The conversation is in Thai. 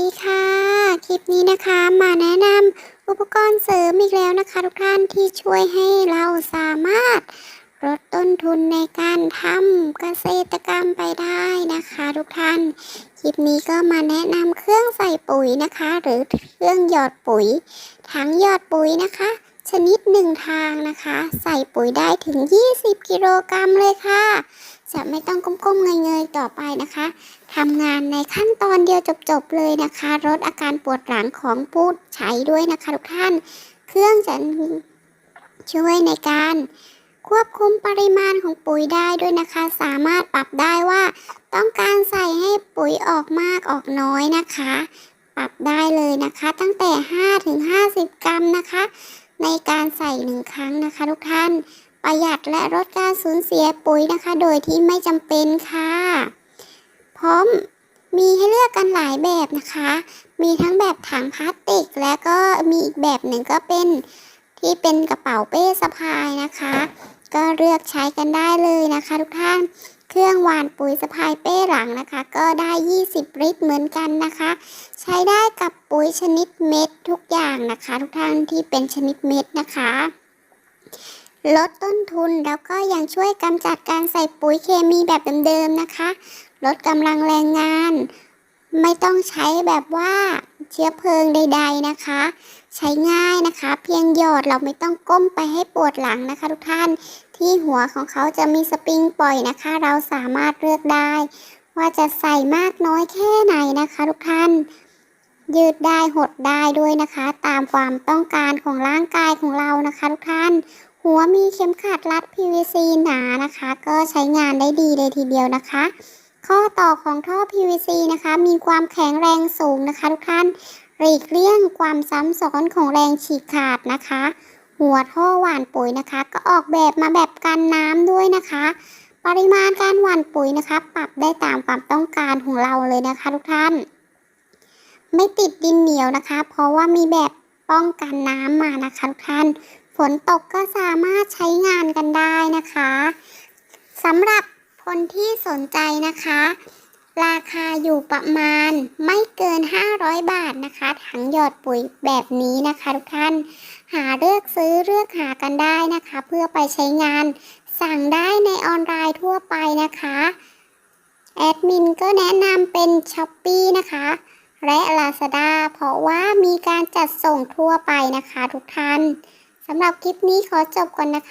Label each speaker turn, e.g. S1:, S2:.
S1: ดีค่ะ คลิปนี้นะคะมาแนะนำอุปกรณ์เสริมอีกแล้วนะคะ ทุกท่านที่ช่วยให้เราสามารถลดต้นทุนในการทำเกษตรกรรมไปได้นะคะ ทุกท่าน คลิปนี้ก็มาแนะนำเครื่องใส่ปุ๋ยนะคะ หรือเครื่องหยอดปุ๋ยถังหยอดปุ๋ยนะคะ ชนิดหนึ่งทางนะคะ ใส่ปุ๋ยได้ถึง 20 กิโลกรัมเลยค่ะ จะไม่ต้องก้มๆเงยๆต่อไปนะคะทำงานในขั้นตอนเดียวจบๆเลยนะคะ ลดอาการปวดหลังของผู้ใช้ด้วยนะคะทุกท่าน เครื่องจะช่วยในการควบคุมปริมาณของปุ๋ยได้ด้วยนะคะ สามารถปรับได้ว่าต้องการใส่ให้ปุ๋ยออกมากออกน้อยนะคะ ปรับได้เลยนะคะ ตั้งแต่ 5 ถึง 50 กรัมนะคะ ในการใส่หนึ่งครั้งนะคะ ทุกท่าน ประหยัดและลดการสูญเสียปุ๋ยนะคะ โดยที่ไม่จำเป็นค่ะ พร้อมมีให้เลือกกันหลายแบบนะคะ มีทั้งแบบถังพลาสติก และก็มีอีกแบบหนึ่งก็เป็นที่เป็นกระเป๋าเป้สะพายนะคะ ก็เลือกใช้กันได้เลยนะคะ ทุกท่านเครื่องหวานปุ๋ยสะพายเป้หลังนะคะ ก็ได้ 20 ลิตรเหมือนกันนะคะ ใช้ได้กับปุ๋ยชนิดเม็ดทุกอย่างนะคะ ทุกท่านที่เป็นชนิดเม็ดนะคะลดต้นทุนแล้วก็ยังช่วยกำจัดการใส่ปุ๋ยเคมีแบบเดิมๆนะคะ ลดกำลังแรงงาน ไม่ต้องใช้แบบว่า เชื้อเพลิงใด ๆนะคะ ใช้ง่ายนะคะ เพียงหยอดเราไม่ต้องก้มไปให้ปวดหลังนะคะ ทุกท่านที่หัวของเขาจะมีสปริงปล่อยนะคะ เราสามารถเลือกได้ ว่าจะใส่มากน้อยแค่ไหนนะคะ ทุกท่าน ยืดได้หดได้ด้วยนะคะ ตามความต้องการของร่างกายของเรานะคะ ทุกท่านหัวมีเข็มขัดรัด PVC หนานะคะ ก็ใช้งานได้ดีเลยทีเดียวนะคะ ข้อต่อของท่อ PVC นะคะ มีความแข็งแรงสูงนะคะ ทุกท่านหลีกเลี่ยงความซ้ำซ้อนของแรงฉีกขาดนะคะ หัวท่อหว่านปุ๋ยนะคะ ก็ออกแบบมาแบบกันน้ำด้วยนะคะ ปริมาณการหว่านปุ๋ยนะคะ ปรับได้ตามความต้องการของเราเลยนะคะ ทุกท่าน ไม่ติดดินเหนียวนะคะ เพราะว่ามีแบบป้องกันน้ำมานะคะทุกท่าน ฝนตกก็สามารถใช้งานกันได้นะคะสำหรับ คนที่สนใจนะคะ ราคาอยู่ประมาณไม่เกิน 500 บาทนะคะ ถังหยอดปุ๋ยแบบนี้นะคะทุกท่าน หาเลือกซื้อเลือกหากันได้นะคะ เพื่อไปใช้งาน สั่งได้ในออนไลน์ทั่วไปนะคะแอดมินก็แนะนำเป็น s h อ p e e นะคะ และ Lazada เพราะว่ามีการจัดส่งทั่วไปนะคะทุกท่านสำหรับคลิปนี้ขอจบก่อนนะคะ